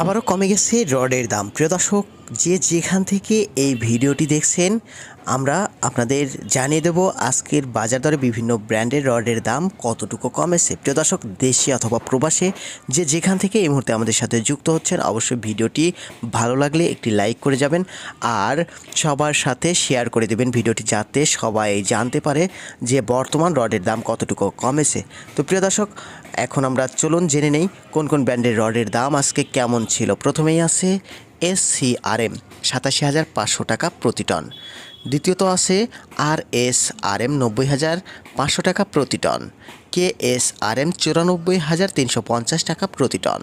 আবারও কমে গেছে রডের দাম। প্রিয় দর্শক যে যেখান থেকে এই ভিডিওটি দেখছেন আমরা আপনাদের জানিয়ে দেব আজকের বাজার দরে বিভিন্ন ব্র্যান্ডের রডের দাম কতটুকু কমেছে প্রিয় দর্শক, দেশে অথবা প্রবাসে যে যেখান থেকে এই মুহূর্তে আমাদের সাথে যুক্ত হচ্ছেন, অবশ্যই ভিডিওটি ভালো লাগলে একটি লাইক করে যাবেন আর সবার সাথে শেয়ার করে দেবেন ভিডিওটি যাতে সবাই জানতে পারে যে বর্তমান রডের দাম কতটুকু কমেছে তো প্রিয় দর্শক, এখন আমরা চলুন জেনে নেই কোন কোন ব্র্যান্ডের রডের দাম আজকে কেমন ছিল। প্রথমেই আছে এস সি আর এম সাতাশি হাজার পাঁচশো টাকা প্রতি টন। দ্বিতীয়ত আছে আর এস আর এম নব্বই হাজার পাঁচশো টাকা প্রতি ton K S R M চুরানব্বই হাজার তিনশো পঞ্চাশ টাকা প্রতি ton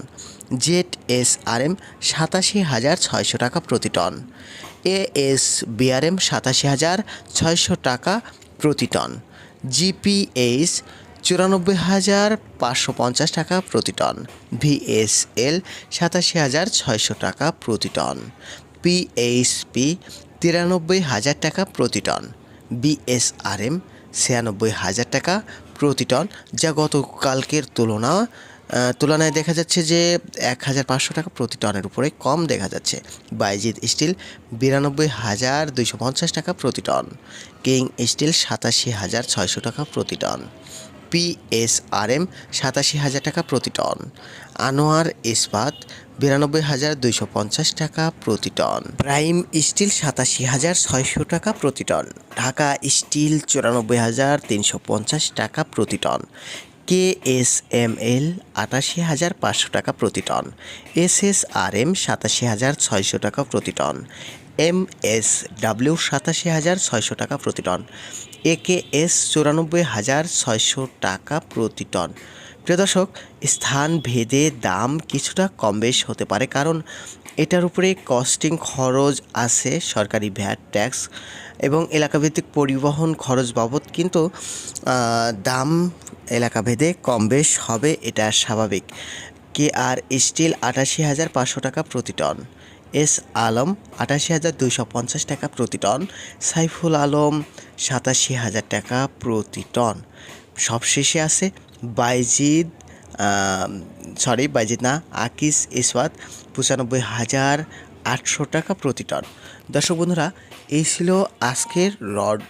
Z S R M সাতাশি হাজার ছয়শো টাকা প্রতি টন এ এস বিআরএম সাতাশি হাজার ছয়শো টাকা প্রতি টন, জিপিএইচ চুরানব্বই হাজার পাঁচশো পঞ্চাশ টাকা প্রতি টন, ভিএসএল সাতাশি হাজার ছয়শো টাকা প্রতি টন, পিএইচপি তিরানব্বই হাজার টাকা প্রতি টন। বিএসআরএম ছিয়ানব্বই হাজার টাকা প্রতি টন। যা গতকালকের তুলনা তুলনায় দেখা যাচ্ছে যে এক হাজার পাঁচশো টাকা প্রতি টনের উপরে কম দেখা যাচ্ছে। বাইজিৎ স্টিল, বিরানব্বই হাজার দুইশো পঞ্চাশ টাকা প্রতি টন। কিং স্টিল, সাতাশি হাজার ছয়শো টাকা প্রতি টন। পিএসআরএম সাতাশি হাজার টাকা প্রতি টন। আনোয়ার ইস্পাত বিরানব্বই হাজার দুইশো পঞ্চাশ টাকা প্রতি টন। প্রাইম স্টিল সাতাশি হাজার ছয়শো টাকা প্রতি টন। ঢাকা স্টিল চুরানব্বই হাজার তিনশো পঞ্চাশ টাকা প্রতি ton. K S M L আটাশি হাজার পাঁচশো টাকা প্রতি ton. S S R M সাতাশি হাজার ছয়শো টাকা প্রতি টন। এম এস ডাব্লিউ সাতাশি হাজার ছয়শো টাকা প্রতি টন। এ কে এস চুরানব্বই হাজার ছয়শো টাকা প্রতি টন। প্রিয় দর্শক, স্থান ভেদে দাম কিছুটা কম বেশ হতে পারে কারণ এটার উপরে কস্টিং খরচ আছে, সরকারি ভ্যাট, ট্যাক্স এবং এলাকাভিত্তিক পরিবহন খরচ বাবদ কিন্তু দাম এলাকাভেদে কম বেশ হবে, এটা স্বাভাবিক। কে আর স্টিল আটাশি হাজার পাঁচশো টাকা প্রতি টন। এস আলম আটাশি হাজার দুইশো পঞ্চাশ টাকা প্রতি টন, সাইফুল আলম সাতাশি হাজার টাকা প্রতি টন। সবশেষে আছে বাইজিদ সরি বাইজিদ না, আকিস ইসওয়াত পঁচানব্বই হাজার আটশো টাকা প্রতি টন। দর্শক বন্ধুরা, এই ছিল আজকের রড,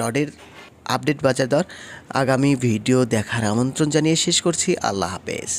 রডের আপডেট বাজার দর। আগামী ভিডিও দেখার আমন্ত্রণ জানিয়ে শেষ করছি। আল্লাহ হাফেজ।